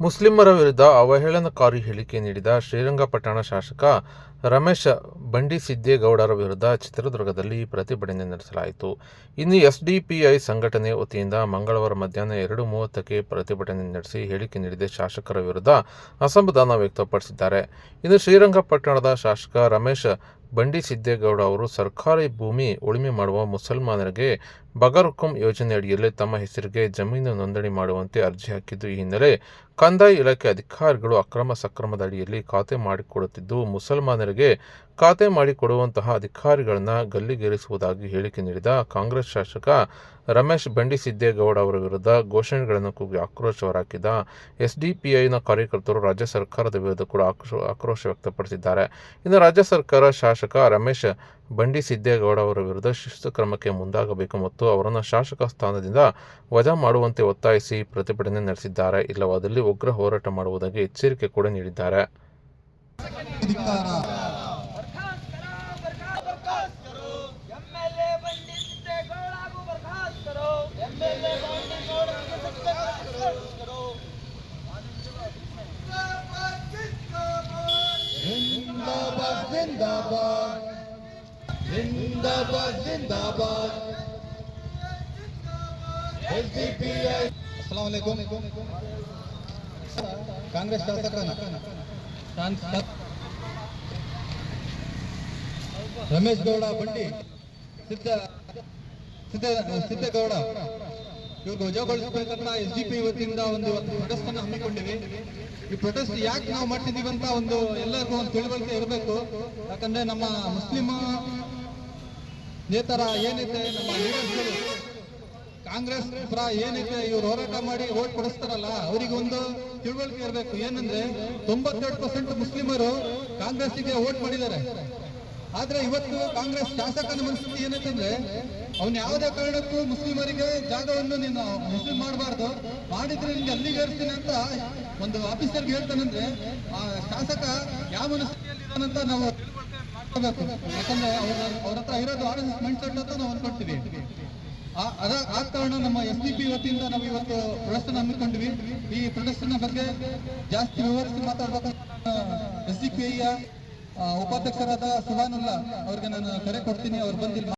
ಮುಸ್ಲಿಮರ ವಿರುದ್ಧ ಅವಹೇಳನಕಾರಿ ಹೇಳಿಕೆ ನೀಡಿದ ಶ್ರೀರಂಗಪಟ್ಟಣ ಶಾಸಕ ರಮೇಶ್ ಬಂಡಿಸಿದ್ದೇಗೌಡರ ವಿರುದ್ಧ ಚಿತ್ರದುರ್ಗದಲ್ಲಿ ಪ್ರತಿಭಟನೆ ನಡೆಸಲಾಯಿತು. ಇನ್ನು ಎಸ್ಡಿಪಿಐ ಸಂಘಟನೆ ವತಿಯಿಂದ ಮಂಗಳವಾರ ಮಧ್ಯಾಹ್ನ ಎರಡು ಮೂವತ್ತಕ್ಕೆ ಪ್ರತಿಭಟನೆ ನಡೆಸಿ ಹೇಳಿಕೆ ನೀಡಿದ ಶಾಸಕರ ವಿರುದ್ಧ ಅಸಮಾಧಾನ ವ್ಯಕ್ತಪಡಿಸಿದ್ದಾರೆ. ಇನ್ನು ಶ್ರೀರಂಗಪಟ್ಟಣದ ಶಾಸಕ ರಮೇಶ್ ಬಂಡಿಸಿದ್ದೇಗೌಡ ಅವರು ಸರ್ಕಾರಿ ಭೂಮಿ ಉಳುಮೆ ಮಾಡುವ ಮುಸಲ್ಮಾನರಿಗೆ ಬಗರ್ಹುಕುಂ ಯೋಜನೆ ಅಡಿಯಲ್ಲಿ ತಮ್ಮ ಹೆಸರಿಗೆ ಜಮೀನು ನೋಂದಣಿ ಮಾಡುವಂತೆ ಅರ್ಜಿ ಹಾಕಿದ್ದು ಈ ಹಿನ್ನೆಲೆ ಕಂದಾಯ ಇಲಾಖೆ ಅಧಿಕಾರಿಗಳು ಅಕ್ರಮ ಸಕ್ರಮದ ಅಡಿಯಲ್ಲಿ ಖಾತೆ ಮಾಡಿಕೊಡುತ್ತಿದ್ದು ಮುಸಲ್ಮಾನರಿಗೆ ಖಾತೆ ಮಾಡಿಕೊಡುವಂತಹ ಅಧಿಕಾರಿಗಳನ್ನು ಗಲ್ಲಿಗೇರಿಸುವುದಾಗಿ ಹೇಳಿಕೆ ನೀಡಿದ ಕಾಂಗ್ರೆಸ್ ಶಾಸಕ ರಮೇಶ್ ಬಂಡಿ ಸಿದ್ದೇಗೌಡ ಅವರ ವಿರುದ್ಧ ಘೋಷಣೆಗಳನ್ನು ಕೂಗಿ ಆಕ್ರೋಶ ಹೊರಹಾಕಿದ ಎಸ್ಡಿಪಿಐನ ಕಾರ್ಯಕರ್ತರು ರಾಜ್ಯ ಸರ್ಕಾರದ ವಿರುದ್ಧ ಕೂಡ ಆಕ್ರೋಶ ವ್ಯಕ್ತಪಡಿಸಿದ್ದಾರೆ. ಇನ್ನು ರಾಜ್ಯ ಸರ್ಕಾರ ಶಾಸಕ ರಮೇಶ್ ಬಂಡಿ ಸಿದ್ದೇಗೌಡ ಅವರ ವಿರುದ್ಧ ಶಿಸ್ತು ಕ್ರಮಕ್ಕೆ ಮುಂದಾಗಬೇಕು ಮತ್ತು ಅವರನ್ನು ಶಾಸಕ ಸ್ಥಾನದಿಂದ ವಜಾ ಮಾಡುವಂತೆ ಒತ್ತಾಯಿಸಿ ಪ್ರತಿಭಟನೆ ನಡೆಸಿದ್ದಾರೆ. ಇಲ್ಲವಾದಲ್ಲಿ ಉಗ್ರ ಹೋರಾಟ ಮಾಡುವುದಾಗಿ ಎಚ್ಚರಿಕೆ ಕೂಡ ನೀಡಿದ್ದಾರೆ. जिंदाबाद जिंदाबाद जिंदाबाद जिंदाबाद कांग्रेस रमेश गौडा बंडी सिद्ध सिद्ध सिद्धगौडा ಸಿದ್ದ ಧ್ವಜಗೊಳಿಸಬೇಕಂತ ಎಸ್ ಜಿ ಪಿ ವತಿಯಿಂದ ಒಂದು ಪ್ರೊಟೆಸ್ಟ್ ಅನ್ನು ಹಮ್ಮಿಕೊಂಡಿವಿ. ಈ ಪ್ರೊಟೆಸ್ಟ್ ಯಾಕೆ ನಾವು ಮಾಡ್ತಿದ್ದೀವಿ ಅಂತ ಒಂದು ಎಲ್ಲರಿಗೂ ಒಂದು ತಿಳುವಳಿಕೆ ಇರಬೇಕು. ಯಾಕಂದ್ರೆ ನಮ್ಮ ಮುಸ್ಲಿಂ ನೇತರ ಏನಿದೆ ನಮ್ಮ ಲೀಡರ್ಸ್ಗಳು, ಕಾಂಗ್ರೆಸ್ ಪರ ಏನಿದೆ ಇವ್ರು ಹೋರಾಟ ಮಾಡಿ ಓಟ್ ಕೊಡಿಸ್ತಾರಲ್ಲ, ಅವರಿಗೆ ಒಂದು ತಿಳುವಳಿಕೆ ಇರಬೇಕು. ಏನಂದ್ರೆ ತೊಂಬತ್ತೆರಡು ಪರ್ಸೆಂಟ್ ಮುಸ್ಲಿಮರು ಕಾಂಗ್ರೆಸ್ಗೆ ಓಟ್ ಮಾಡಿದ್ದಾರೆ. ಆದ್ರೆ ಇವತ್ತು ಕಾಂಗ್ರೆಸ್ ಶಾಸಕನ ಮನಸ್ಥಿತಿ ಏನಂತಂದ್ರೆ, ಅವ್ನು ಯಾವುದೇ ಕಾರಣಕ್ಕೂ ಮುಸ್ಲಿಮರಿಗೆ ಜಾಗವನ್ನು ನೀನು ಮುಸ್ಲಿಂ ಮಾಡಬಾರ್ದು. ಮಾಡಿದ್ರೆ ನಿನ್ಗೆ ಹೇಳ್ತೀನಿ ಅಂತ ಒಂದು ಆಫೀಸರ್ಗೆ ಹೇಳ್ತಾನಂದ್ರೆ, ಆ ಶಾಸಕ ಯಾವ ಮನಸ್ಥಿತಿಯಲ್ಲಿ ಅಂತ ನಾವು ತಿಳ್ಕೊಳ್ಬೇಕು. ಯಾಕಂದ್ರೆ ಅವ್ರ ಹತ್ರ ಇರೋದು R S S mindset ಅಂತ ನಾವು ಅನ್ಕೊಳ್ತೀವಿ. ಅದ, ಆ ಕಾರಣ ನಮ್ಮ ಎಸ್ ಡಿ ಪಿ ವತಿಯಿಂದ ನಾವು ಇವತ್ತು ಪ್ರದರ್ಶನ ಹಮ್ಮಿಕೊಂಡ್ವಿ. ಈ ಪ್ರದರ್ಶನ ಬಗ್ಗೆ ಜಾಸ್ತಿ ವಿವರಿಸಿ ಮಾತಾಡ್ಬೇಕಂತ ಎಸ್ ಡಿ ಪಿ ಉಪಾಧ್ಯಕ್ಷರಾದ ಸುಹಾನುಲ್ಲಾ ಅವ್ರಿಗೆ ನಾನು ಕರೆ ಕೊಡ್ತೀನಿ ಅವ್ರು ಬಂದಿಲ್ಲ.